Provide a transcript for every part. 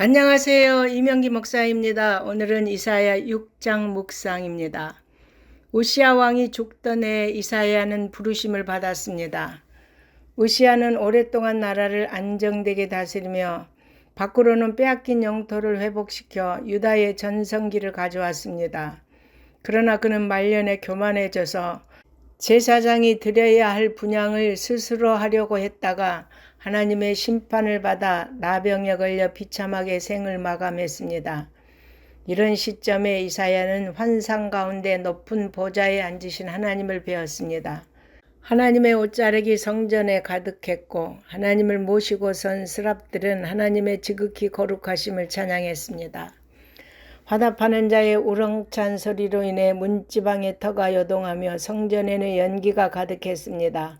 안녕하세요. 이명기 목사입니다. 오늘은 이사야 6장 묵상입니다. 우시아 왕이 죽던 해 이사야는 부르심을 받았습니다. 우시아는 오랫동안 나라를 안정되게 다스리며 밖으로는 빼앗긴 영토를 회복시켜 유다의 전성기를 가져왔습니다. 그러나 그는 말년에 교만해져서 제사장이 드려야 할 분양을 스스로 하려고 했다가 하나님의 심판을 받아 나병에 걸려 비참하게 생을 마감했습니다. 이런 시점에 이사야는 환상 가운데 높은 보좌에 앉으신 하나님을 배웠습니다. 하나님의 옷자락이 성전에 가득했고 하나님을 모시고 선 스랍들은 하나님의 지극히 거룩하심을 찬양했습니다. 화답하는 자의 우렁찬 소리로 인해 문지방의 터가 요동하며 성전에는 연기가 가득했습니다.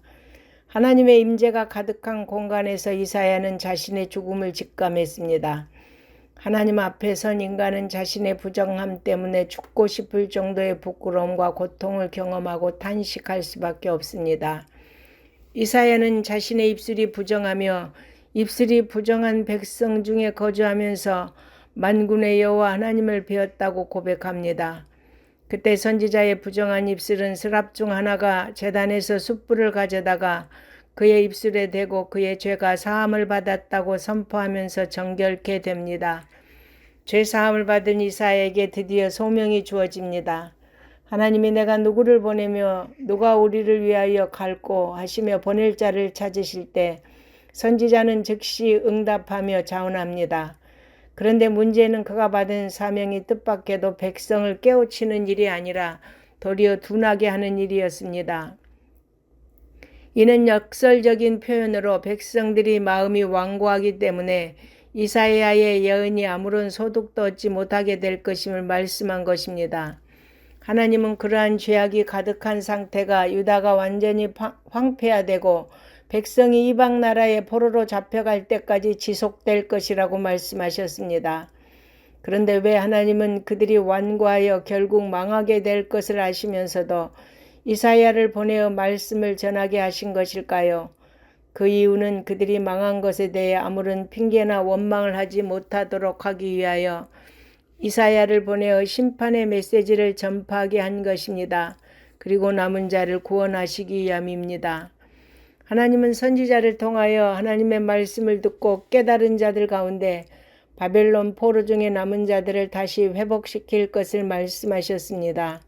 하나님의 임재가 가득한 공간에서 이사야는 자신의 죽음을 직감했습니다. 하나님 앞에 선 인간은 자신의 부정함 때문에 죽고 싶을 정도의 부끄러움과 고통을 경험하고 탄식할 수밖에 없습니다. 이사야는 자신의 입술이 부정하며 입술이 부정한 백성 중에 거주하면서 만군의 여호와 하나님을 배웠다고 고백합니다. 그때 선지자의 부정한 입술은 스랍 중 하나가 재단에서 숯불을 가져다가 그의 입술에 대고 그의 죄가 사함을 받았다고 선포하면서 정결케 됩니다. 죄 사함을 받은 이사에게 드디어 소명이 주어집니다. 하나님이 내가 누구를 보내며 누가 우리를 위하여 갈고 하시며 보낼 자를 찾으실 때 선지자는 즉시 응답하며 자원합니다. 그런데 문제는 그가 받은 사명이 뜻밖에도 백성을 깨우치는 일이 아니라 도리어 둔하게 하는 일이었습니다. 이는 역설적인 표현으로 백성들이 마음이 완고하기 때문에 이사야의 예언이 아무런 소득도 얻지 못하게 될 것임을 말씀한 것입니다. 하나님은 그러한 죄악이 가득한 상태가 유다가 완전히 황폐화되고 백성이 이방 나라의 포로로 잡혀갈 때까지 지속될 것이라고 말씀하셨습니다. 그런데 왜 하나님은 그들이 완고하여 결국 망하게 될 것을 아시면서도 이사야를 보내어 말씀을 전하게 하신 것일까요? 그 이유는 그들이 망한 것에 대해 아무런 핑계나 원망을 하지 못하도록 하기 위하여 이사야를 보내어 심판의 메시지를 전파하게 한 것입니다. 그리고 남은 자를 구원하시기 위함입니다. 하나님은 선지자를 통하여 하나님의 말씀을 듣고 깨달은 자들 가운데 바벨론 포로 중에 남은 자들을 다시 회복시킬 것을 말씀하셨습니다.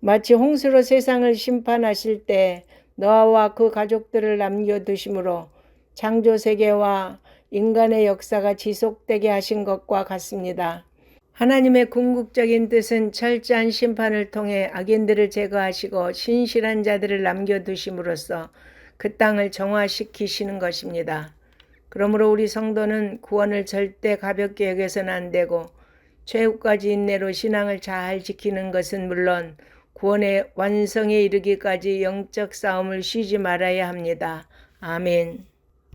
마치 홍수로 세상을 심판하실 때 너아와 그 가족들을 남겨두심으로 창조 세계와 인간의 역사가 지속되게 하신 것과 같습니다. 하나님의 궁극적인 뜻은 철저한 심판을 통해 악인들을 제거하시고 신실한 자들을 남겨두심으로써 그 땅을 정화시키시는 것입니다. 그러므로 우리 성도는 구원을 절대 가볍게 여겨서는 안 되고 최후까지 인내로 신앙을 잘 지키는 것은 물론 구원의 완성에 이르기까지 영적 싸움을 쉬지 말아야 합니다. 아멘.